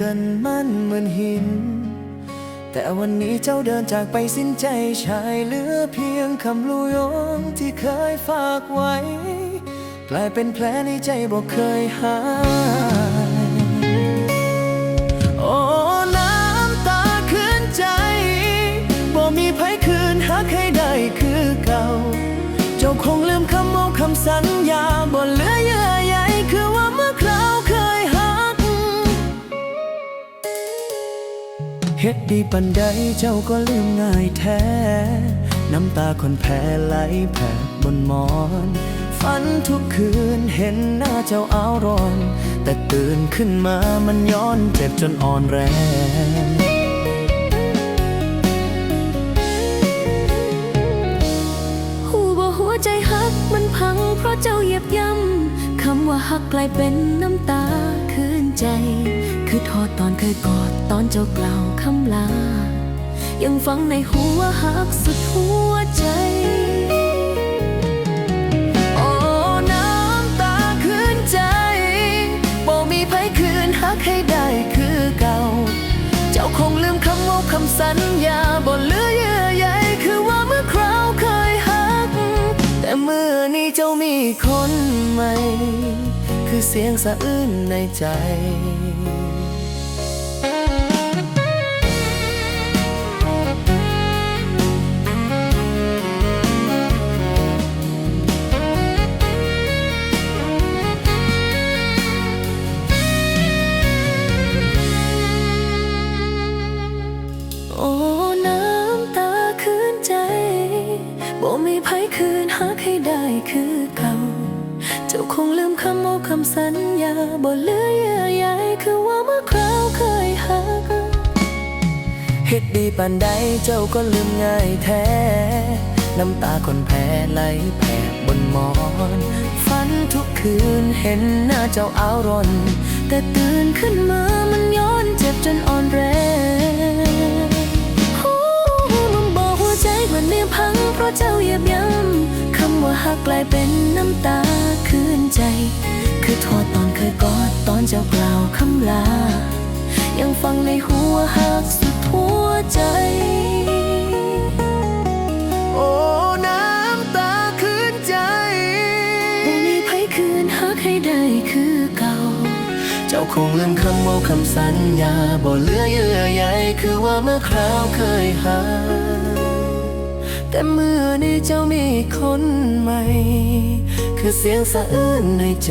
กันมันเหมือนหิน แต่วันนี้เจ้าเดินจากไปสิ้นใจชายเหลือเพียงคำลูยงที่เคยฝากไว้ กลายเป็นแผลในใจบอกเคยหายโอ้น้ำตาคืนใจบ่มีไผคืนหักให้ได้คือเก่า เจ้าคงลืมคำเอาคำสัญญาบ่เหลือ เฮ็ดดีปันใดเจ้าก็ลืมง่ายแท้ น้ำตาคนแพ้ไหลแผ่บนหมอน ฝันทุกคืนเห็นหน้าเจ้าอ้าวร้อน แต่ตื่นขึ้นมามันย้อนเจ็บจนอ่อนแรงหูบ่หัวใจฮักมันพังเพราะเจ้าเหยียบย่ำคำว่าฮักกลายเป็นน้ำตาคืนใจ คือทอดตอนเคยกอดตอนเจ้ากล่าวคำลา ยังฟังในหัวฮักสุดหัวใจโอ้น้ำตาคืนใจบ่มีไผคืนหักให้ได้คือเก่า เจ้าคงลืมคำว่าคำสัญญาบ่เหลือเยื่อใยคือว่าเมื่อคราวเคยหัก แต่เมื่อนี้เจ้ามีคนใหม่ คือเสียงสะอื้นในใจ คืนหักให้ได้คือเก่า เจ้าคงลืมคำเอาคำสัญญาบ่เหลือเยื่อใยคือว่าเมื่อคราวเคยหักเฮ็ดดีปานใดเจ้าก็ลืมง่ายแท้ น้ำตาคนแพ้ไหลแผ่บนหมอน ฝันทุกคืนเห็นหน้าเจ้าอ้าวร้อนแต่ตื่นขึ้นมามันย้อนเจ็บจนอ่อนแรงฮู้มันบอกหัวใจมันเนียพังเพราะเจ้าเหยียบย่ำคำว่า หักกลายเป็นน้ำตาคืนใจ คือทอดตอนเคยกอดตอนเจ้ากล่าวคำลา ยังฟังในหัวหักสุดหัวใจ โอ้น้ำตาคืนใจบ่มีไผคืนหักให้ได้คือเก่า เจ้าคงลืมคำว่าคำสัญญาบ่เหลือเยื่อใยคือว่าเมื่อคราวเคยหา แต่เมื่อนี้เจ้ามีคนใหม่ คือเสียงสะอื้นในใจ